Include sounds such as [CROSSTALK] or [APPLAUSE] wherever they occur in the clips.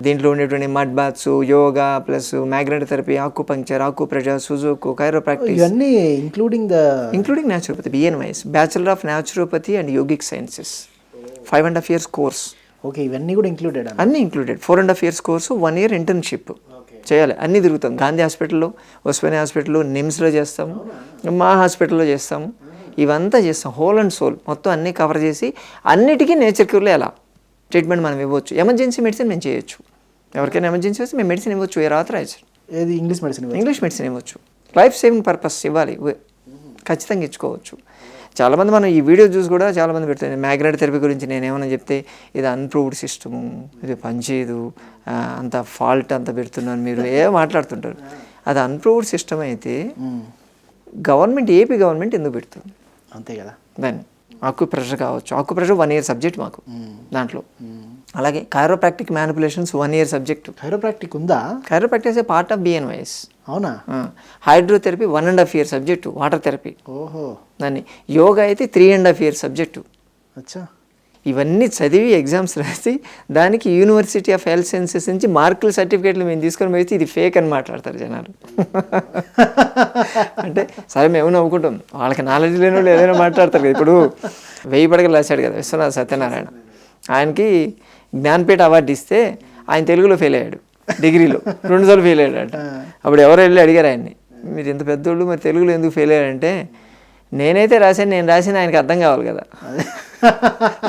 దీంట్లో ఉండేటువంటి mud baths yoga plus magnet therapy acupuncture acupressure sujok chiropractics ఇవన్నీ including the including naturopathy BNYS bachelor of naturopathy and yogic sciences five and half years course okay ఇవన్నీ కూడా included అన్న? అన్నీ included four and half years course one year internship చేయాలి. అన్నీ తిరుగుతాం. గాంధీ హాస్పిటల్లో ఉస్మానియా హాస్పిటల్లో నిమ్స్లో చేస్తాము మా హాస్పిటల్లో చేస్తాము ఇవంతా చేస్తాం. హోల్ అండ్ సోల్ మొత్తం అన్నీ కవర్ చేసి అన్నిటికీ నేచర్ క్యూర్లో ఎలా ట్రీట్మెంట్ మనం ఇవ్వచ్చు. ఎమర్జెన్సీ మెడిసిన్ మేము చేయొచ్చు. ఎవరికైనా ఎమర్జెన్సీ వస్తే మేము మెడిసిన్ ఇవ్వచ్చు. ఏ ఆథరైజ్ ఏది? ఇంగ్లీష్ మెడిసిన్ ఇంగ్లీష్ మెడిసిన్ ఇవ్వచ్చు. లైఫ్ సేవింగ్ పర్పస్ ఇవ్వాలి. ఖచ్చితంగా ఇచ్చుకోవచ్చు. చాలామంది మనం ఈ వీడియో చూసి కూడా చాలామంది పెడుతుంది మ్యాగ్నెట్ థెరపీ గురించి నేను ఏమైనా చెప్తే ఇది అన్ప్రూవ్డ్ సిస్టము ఇది పనిచేయదు అంత ఫాల్ట్ అంత పెడుతున్నాను మీరు. ఏ మాట్లాడుతుంటారు? అది అన్ప్రూవ్డ్ సిస్టమ్ అయితే గవర్నమెంట్ ఏపీ గవర్నమెంట్ ఎందుకు పెడుతుంది? అంతే కదా. దాన్ని ఆకు ప్రెషర్ కావచ్చు. ఆకు ప్రెషర్ వన్ ఇయర్ సబ్జెక్ట్ మాకు దాంట్లో. అలాగే chiropractic manipulations one year subject chiropractic ఉందా? కైరోప్రాక్టిక్ పార్ట్ ఆఫ్ బిఎన్వైఎస్ అవునా? Hydrotherapy one and half year subject water therapy ఓహో. దాన్ని. యోగా అయితే three and half year subject అచ్చా. ఇవన్నీ చదివి ఎగ్జామ్స్ రాసి దానికి యూనివర్సిటీ ఆఫ్ హెల్త్ సైన్సెస్ నుంచి మార్కులు సర్టిఫికేట్లు మేము తీసుకొని పోతే ఇది ఫేక్ అని మాట్లాడతారు జనాలు. అంటే సరే మేము నవ్వుకుంటాం. వాళ్ళకి నాలెడ్జ్ లేని వాళ్ళు ఏదైనా మాట్లాడతారు కదా ఇప్పుడు. వెయ్యి పడగలు రాశాడు కదా విశ్వనాథ్ సత్యనారాయణ. ఆయనకి జ్ఞాన్పీఠ అవార్డు ఇస్తే ఆయన తెలుగులో ఫెయిల్ అయ్యాడు. డిగ్రీలో రెండుసార్లు ఫెయిల్ అయ్యాడు అప్పుడు ఎవరు వెళ్ళి అడిగారు ఆయన్ని? మీరు ఇంత పెద్దోళ్ళు మరి తెలుగులో ఎందుకు ఫెయిల్ అయ్యారంటే నేనైతే రాశాను నేను రాసిన ఆయనకి అర్థం కావాలి కదా.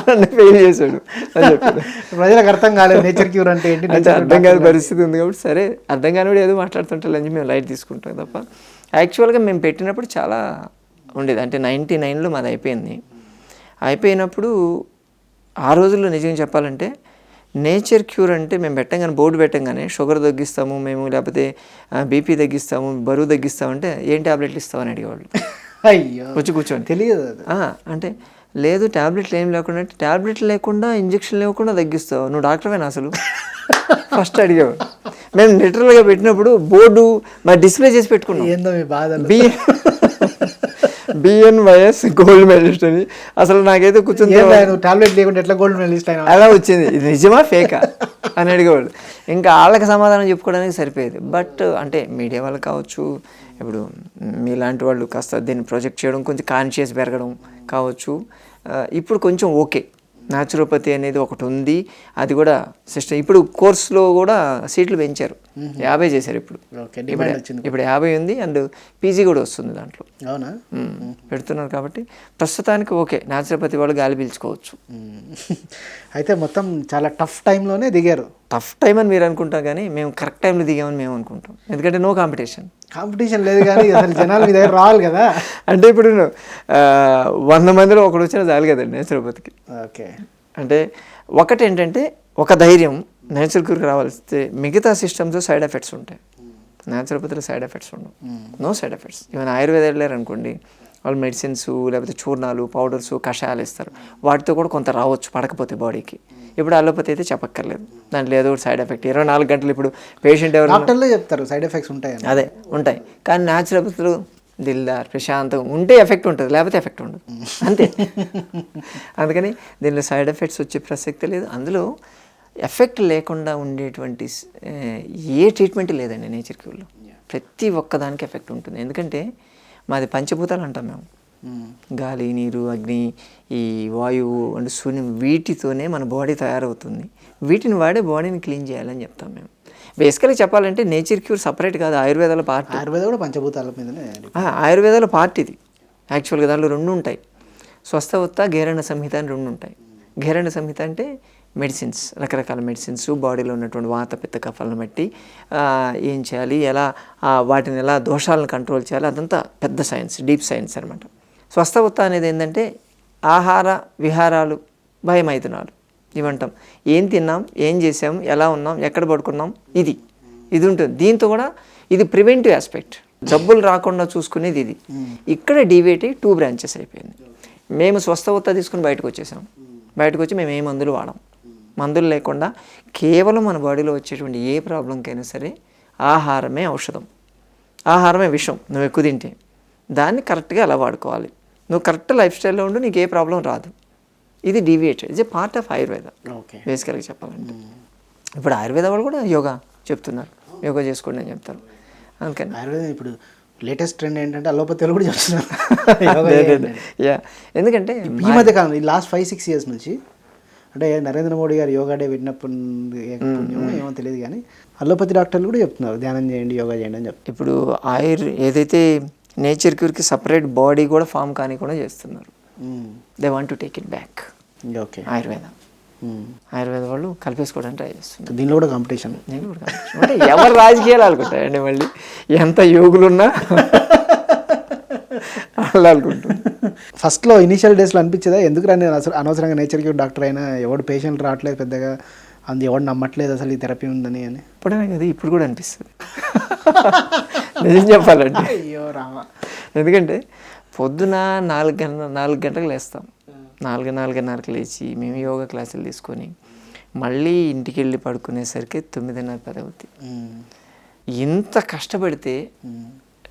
నన్ను ఫెయిల్ చేశాడు. అని చెప్పాడు. ప్రజలకు అర్థం కాలేదు నేచర్ క్యూర్ అంటే ఏంటి? అంటే అర్థం కాని పరిస్థితి ఉంది కాబట్టి సరే అర్థం కాని ఏదో మాట్లాడుతుంటే అని మేము లైట్ తీసుకుంటాం తప్ప. యాక్చువల్గా మేము పెట్టినప్పుడు చాలా ఉండేది. అంటే నైంటీ నైన్లో మాది అయిపోయింది. అయిపోయినప్పుడు ఆ రోజుల్లో నిజంగా చెప్పాలంటే నేచర్ క్యూర్ అంటే మేము పెట్టంగానే బోర్డు పెట్టంగానే షుగర్ తగ్గిస్తాము మేము లేకపోతే బీపీ తగ్గిస్తాము బరువు తగ్గిస్తామంటే ఏం ట్యాబ్లెట్లు ఇస్తామని అడిగేవాళ్ళు. [LAUGHS] అయ్యో. వచ్చి కూర్చోండి. తెలియదు అంటే లేదు ట్యాబ్లెట్లు ఏం లేకుండా ట్యాబ్లెట్లు లేకుండా ఇంజక్షన్ లేకుండా తగ్గిస్తావు. నువ్వు డాక్టర్వేనా అసలు? ఫస్ట్ అడిగావు. మేము లిటరల్గా పెట్టినప్పుడు బోర్డు మా డిస్ప్లే చేసి పెట్టుకున్నాం. ఏందో మీ బాధలు. బి బిఎన్వైఎస్ గోల్డ్ మెడలిస్ట్ అని. అసలు నాకైతే కూర్చుంది టాబ్లెట్ లేకుండా ఎట్లా గోల్డ్ మెడలిస్ట్ అయినా అలా వచ్చింది. ఇది నిజమా ఫేకా అని అడిగేవాళ్ళు. ఇంకా వాళ్ళకి సమాధానం చెప్పుకోవడానికి సరిపోయేది. బట్ అంటే మీడియా వాళ్ళు కావచ్చు ఇప్పుడు మీలాంటి వాళ్ళు కాస్త దీన్ని ప్రొజెక్ట్ చేయడం కొంచెం కాన్షియస్ పెరగడం కావచ్చు ఇప్పుడు కొంచెం ఓకే. న్యాచురోపతి అనేది ఒకటి ఉంది. అది కూడా సిస్టమ్ ఇప్పుడు కోర్సులో కూడా సీట్లు పెంచారు. యాభై చేశారు ఇప్పుడు. ఇప్పుడు డిమాండ్ వచ్చింది ఇప్పుడు యాభై ఉంది అండ్ పీజీ కూడా వస్తుంది దాంట్లో. అవునా. పెడుతున్నారు కాబట్టి ప్రస్తుతానికి ఓకే న్యాచురోపతి వాళ్ళు గాలి పీల్చుకోవచ్చు. అయితే మొత్తం చాలా టఫ్ టైంలోనే దిగారు. టఫ్ టైం అని మీరు అనుకుంటాం కానీ మేము కరెక్ట్ టైంలో దిగామని మేము అనుకుంటాం. ఎందుకంటే నో కాంపిటీషన్. కాంపిటీషన్ లేదు కానీ అసలు జనాలు మీ దగ్గర రావాలి కదా? అంటే ఇప్పుడు వంద మందిలో ఒకడు వచ్చినా చాలు కదండి తిరుపతికి. ఓకే. అంటే ఒకటి ఏంటంటే ఒక ధైర్యం నేచురల్ క్యూర్కి రావాల్సి మిగతా సిస్టమ్స్ సైడ్ ఎఫెక్ట్స్ ఉంటాయి. న్యాచురోపతిలో సైడ్ ఎఫెక్ట్స్ ఉండవు. No side effects. Even Ayurveda వెళ్ళారు అనుకోండి వాళ్ళు మెడిసిన్స్ లేకపోతే చూర్ణాలు పౌడర్స్ కషాయాలు ఇస్తారు. వాటితో కూడా కొంత రావచ్చు పడకపోతే బాడీకి. ఇప్పుడు అలోపతి అయితే చెప్పక్కర్లేదు. దాంట్లో ఏదో ఒకటి సైడ్ ఎఫెక్ట్. ఇరవై నాలుగు గంటలు ఇప్పుడు పేషెంట్ ఎవరు డాక్టర్లే చెప్తారు సైడ్ ఎఫెక్ట్స్ ఉంటాయని. అదే ఉంటాయి. కానీ న్యాచురోపతిలో దిల్దార్ ప్రశాంతం ఉంటే ఎఫెక్ట్ ఉంటుంది లేకపోతే ఎఫెక్ట్ ఉండదు. అంతే. [LAUGHS] అందుకని దీనిలో సైడ్ ఎఫెక్ట్స్ వచ్చే ప్రసక్తి లేదు. అందులో ఎఫెక్ట్ లేకుండా ఉండేటువంటి ఏ, ట్రీట్మెంట్ లేదండి నేచర్ క్యూర్లో. ప్రతి ఒక్కదానికి ఎఫెక్ట్ ఉంటుంది. ఎందుకంటే మాది పంచభూతాలు అంటాం మ్మ్. గాలి నీరు అగ్ని ఈ వాయువు అండ్ శూన్యం వీటితోనే మన బాడీ తయారవుతుంది. వీటిని వాడే బాడీని క్లీన్ చేయాలని చెప్తాం మేము. బేసికల్గా చెప్పాలంటే నేచర్ క్యూర్ సపరేట్ కాదు ఆయుర్వేదాల పార్ట్ ఆయుర్వేద కూడా పంచభూతాల మీదనే ఆ, ఆయుర్వేదాల పార్ట్ ఇది. యాక్చువల్గా దాంట్లో రెండు ఉంటాయి. స్వస్థవత్త గేరణ సంహిత అని రెండు ఉంటాయి. గేరణ సంహిత అంటే మెడిసిన్స్ రకరకాల మెడిసిన్స్ బాడీలో ఉన్నటువంటి వాత పిత్త కఫాలను బట్టి ఏం చేయాలి ఎలా వాటిని ఎలా దోషాలను కంట్రోల్ చేయాలి అదంతా పెద్ద సైన్స్ డీప్ సైన్స్ అనమాట స్వస్థవత్త అనేది ఏంటంటే ఆహార విహారాలు భయమైతునాలు ఇవంటాం. ఏం తిన్నాం? ఏం చేసాం ఎలా ఉన్నాం? ఎక్కడ పడుకున్నాం? ఇది. ఇది ఉంటుంది. దీంతో కూడా ఇది ప్రివెంటివ్ ఆస్పెక్ట్. జబ్బులు రాకుండా చూసుకునేది ఇది. ఇక్కడ డివేట్ అయ్యి టూ బ్రాంచెస్ అయిపోయింది. మేము స్వస్థవత్త తీసుకుని బయటకు వచ్చేసాం బయటకు వచ్చి మేము ఏ మందులు వాడాం? మందులు లేకుండా కేవలం మన బాడీలో వచ్చేటువంటి ఏ ప్రాబ్లంకైనా సరే ఆహారమే ఔషధం. ఆహారమే విషం. నువ్వు ఎక్కువ తింటే. దాన్ని కరెక్ట్గా ఎలా వాడుకోవాలి. నువ్వు కరెక్ట్ లైఫ్ స్టైల్లో ఉండు నీకు ఏ ప్రాబ్లం రాదు. ఇది డీవియేటెడ్ ఇది పార్ట్ ఆఫ్ ఆయుర్వేద. ఓకే. బేసికల్గా చెప్పాలంటే. ఇప్పుడు ఆయుర్వేద వాళ్ళు కూడా యోగా చెప్తున్నారు. యోగా చేసుకోండి అని చెప్తారు. అందుకని. ఆయుర్వేదం ఇప్పుడు లేటెస్ట్ ట్రెండ్ ఏంటంటే అలోపతిలో కూడా చెప్తున్నారు. [LAUGHS] యా. ఎందుకంటే ఈ మధ్య కాలం ఈ లాస్ట్ ఫైవ్ సిక్స్ ఇయర్స్ నుంచి అంటే నరేంద్ర మోడీ గారు యోగా డే పుణ్యమో ఏమో తెలియదు కానీ అలోపతి డాక్టర్లు కూడా చెప్తున్నారు. ధ్యానం చేయండి యోగా చేయండి అని చెప్తున్నారు. ఇప్పుడు ఆయుర్ ఏదైతే నేచర్ క్యూర్కి సపరేట్ బాడీ కూడా ఫామ్ కానీ కూడా చేస్తున్నారు. They want to take it back okay Ayurveda. మ్మ్. ఆయుర్వేద వాళ్ళు కలిపేసుకోవడానికి ట్రై చేస్తున్నారు. దీనిలో కూడా కాంపిటీషన్ కూడా. అంటే ఎవరు రాజకీయాలు అనుకుంటాయండి మళ్ళీ? ఎంత యోగులున్నా అనుకుంటారు ఫస్ట్లో ఇనిషియల్ డేస్లో అనిపించేదా? ఎందుకు నేను అసలు అనవసరంగా నేచర్ క్యూర్ డాక్టర్ అయినా ఎవడు పేషెంట్ రావట్లేదు పెద్దగా? అందు ఎవడు నమ్మట్లేదు అసలు ఈ థెరపీ ఉందని అని. ఇప్పుడనే కదా ఇప్పుడు కూడా అనిపిస్తుంది. [LAUGHS] నిజం చెప్పాలంటే. అయ్యో రామా. ఎందుకంటే పొద్దున నాలుగు గంట నాలుగు గంటలకు లేస్తాం. నాలుగు నాలుగున్నరకు లేచి మేము యోగా క్లాసులు తీసుకొని మళ్ళీ ఇంటికి వెళ్ళి పడుకునేసరికి తొమ్మిదిన్నర పది అవుతుంది ఇంత కష్టపడితే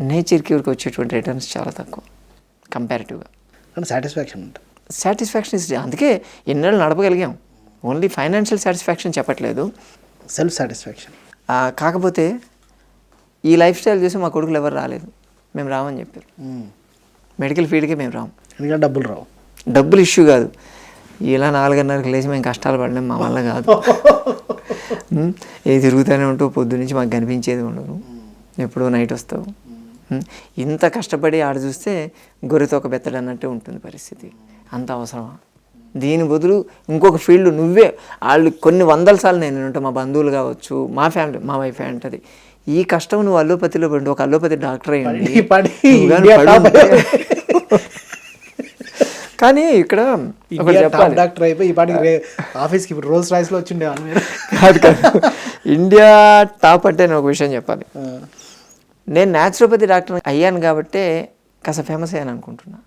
నేచర్ క్యూర్కి వచ్చేటువంటి రిటర్న్స్ చాలా తక్కువ కంపారిటివ్గా సాటిస్ఫాక్షన్ ఉంటుంది. సాటిస్ఫాక్షన్ ఇస్ అందుకే ఎన్నేళ్ళు నడపగలిగాం. ఓన్లీ ఫైనాన్షియల్ సాటిస్ఫాక్షన్ చెప్పట్లేదు. సెల్ఫ్ సాటిస్ఫాక్షన్ కాకపోతే ఈ లైఫ్ స్టైల్ చూసి మా కొడుకులు ఎవరు రాలేదు. మేము రామని చెప్పారు. మెడికల్ ఫీల్డ్కే మేము రాము. ఎందుకంటే డబ్బులు రావు. డబ్బులు ఇష్యూ కాదు. ఇలా నాలుగున్నరకు లేచి మేము కష్టాలు పడలేం మా వల్ల కాదు. [LAUGHS] ఏ తిరుగుతూనే ఉంటూ పొద్దు నుంచి మాకు కనిపించేది ఉండదు. ఎప్పుడో నైట్ వస్తావు. ఇంత కష్టపడి ఆడ చూస్తే గొర్రెతో ఒక బెత్తడు అన్నట్టే ఉంటుంది పరిస్థితి. అంత అవసరమా? దీని బదులు ఇంకొక ఫీల్డ్ నువ్వే. వాళ్ళు కొన్ని వందల సార్లు నేను ఉంటా మా బంధువులు కావచ్చు మా ఫ్యామిలీ మా వైఫ్ అంటది ఈ కష్టం నువ్వు అల్లోపతిలో పడి ఒక అల్లోపతి డాక్టర్ అయ్యండి. కానీ ఇక్కడ డాక్టర్ అయిపోయి ఈ పాటికి రే ఆఫీస్కి ఇప్పుడు రోల్స్ రాయిస్లో వచ్చిండేవాళ్ళు కాదు కాదు. ఇండియా టాప్ అంటే నేను ఒక విషయం చెప్పాలి. నేను న్యాచురోపతి డాక్టర్ అయ్యాను కాబట్టే కాస్త ఫేమస్ అయ్యాను అనుకుంటున్నా.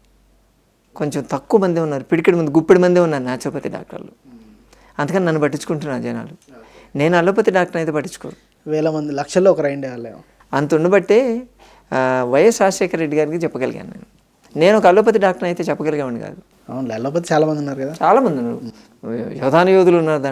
కొంచెం తక్కువ మంది ఉన్నారు పిడికిడి మంది గుప్పిడి మంది ఉన్నారు న్యాచురోపతి డాక్టర్లు అందుకని నన్ను పట్టించుకుంటున్నారు జనాలు నేను అల్లోపతి డాక్టర్ అయితే పట్టించుకోరు వేల మంది లక్షల్లో ఒక రైండే అంత ఉండబట్టే వైఎస్ రాజశేఖర రెడ్డి గారికి చెప్పగలిగాను నేను నేను ఒక అల్లోపతి డాక్టర్ అయితే చెప్పగలిగామని కాదు అవును అలోపతి చాలా మంది ఉన్నారు కదా చాలామంది ఉన్నారు యోధాను యోధులు ఉన్నారు దాంట్లో